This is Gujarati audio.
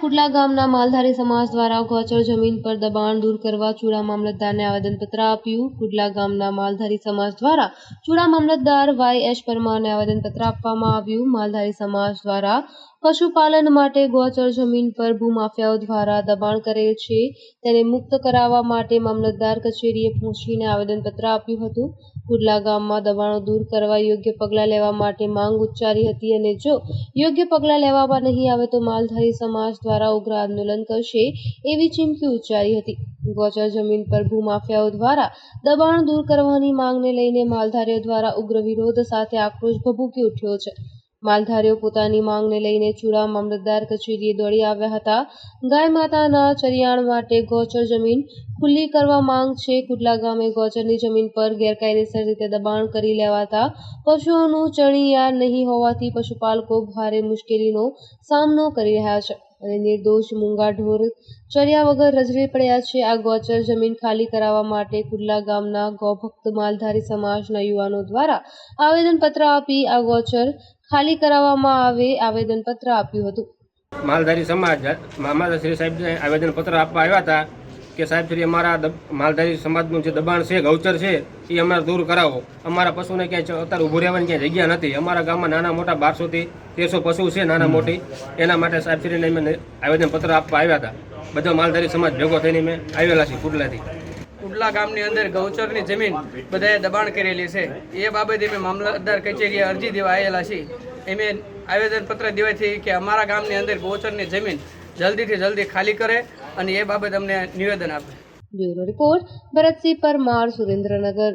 કુડલા ગામના માલધારી સમાજ દ્વારા ગોચર જમીન પર દબાણ દૂર કરવા ચૂડા મામલતદારને આવેદનપત્ર આપ્યું. કુડલા ગામના માલધારી સમાજ દ્વારા ચૂડા મામલતદાર વાય એચ પરમારને આવેદનપત્ર આપવામાં આવ્યું. માલધારી સમાજ દ્વારા પશુપાલન માટે ગોચર જમીન પર ભૂમાફિયાઓ દ્વારા દબાણ કરેલ છે. તેને મુક્ત કરાવવા માટે મામલતદાર કચેરીએ પહોંચીને આવેદનપત્ર આપ્યું હતું. કુડલા ગામમાં દબાણો દૂર કરવા યોગ્ય પગલાં લેવા માટે માંગ ઉચ્ચારી હતી અને જો યોગ્ય પગલાં લેવામાં નહીં આવે તો માલધારી સમાજ દ્વારા ઉગ્ર આંદોલન કરશે એવી ચીમકી ઉચ્ચારી હતી. ગોચર જમીન પર ભૂમાફિયાઓ દ્વારા દબાણ દૂર કરવાની માંગને લઈને માલધારીઓ દ્વારા ઉગ્ર વિરોધ સાથે આક્રોશ ભભૂકી ઉઠ્યો છે. માલધારીઓ પોતાની માંગને લઈને ચુડા મામલતદાર કચેરીએ દોડી આવ્યા હતા. ગાય માતાના ચરિયાણ માટે ગોચર જમીન ખુલ્લી કરવા માંગ છે. કુટલા ગામે ગોચરની જમીન પર ગેરકાયદેસર રીતે દબાણ કરી લેવાતા પશુઓનું ચણિયાર નહીં હોવાથી પશુપાલકો ભારે મુશ્કેલીનો સામનો કરી રહ્યા છે. અને નિર્દોષ મૂંગા ઢોર ચર્યા વગર રજરે પડ્યા છે. આ ગોચર જમીન ખાલી કરાવવા માટે કુર્લા ગામના ગૌભક્ત માલધારી સમાજના યુવાનો દ્વારા આવેદનપત્ર આપી આ ગોચર ખાલી કરાવવામાં આવે આવેદનપત્ર આપ્યું હતું. માલધારી સમાજ મામલતદાર શ્રી સાહેબને આવેદનપત્ર આપવા આવ્યા હતા. કે સાહેબ શ્રી અમારા દબ- માલધારી સમાજનું જે દબાણ છે ગૌચર છે એ અમારે દૂર કરાવો. અમારા પશુને ક્યાંય અત્યારે ઊભું રહેવાની ક્યાંય જગ્યા નથી. અમારા ગામમાં નાના મોટા બારસોથી તેરસો પશુ છે નાના મોટી. એના માટે સાહેબ શ્રીને અમે આવેદનપત્ર આપવા આવ્યા હતા. બધા માલધારી સમાજ ભેગો થઈને મેં આવેલા છીએ કુડલાથી કુડલા ગામની અંદર ગૌચરની જમીન બધાએ દબાણ કરેલી છે. એ બાબતે અમે મામલતદાર કચેરીએ અરજી દેવા આવેલા છીએ. એમે આવેદનપત્ર દેવાથી કે અમારા ગામની અંદર ગૌચરની જમીન જલ્દીથી જલ્દી ખાલી કરે અને એ બાબત અમને નિવેદન આપે. Bureau report Bharatsinh Parmar Surendranagar.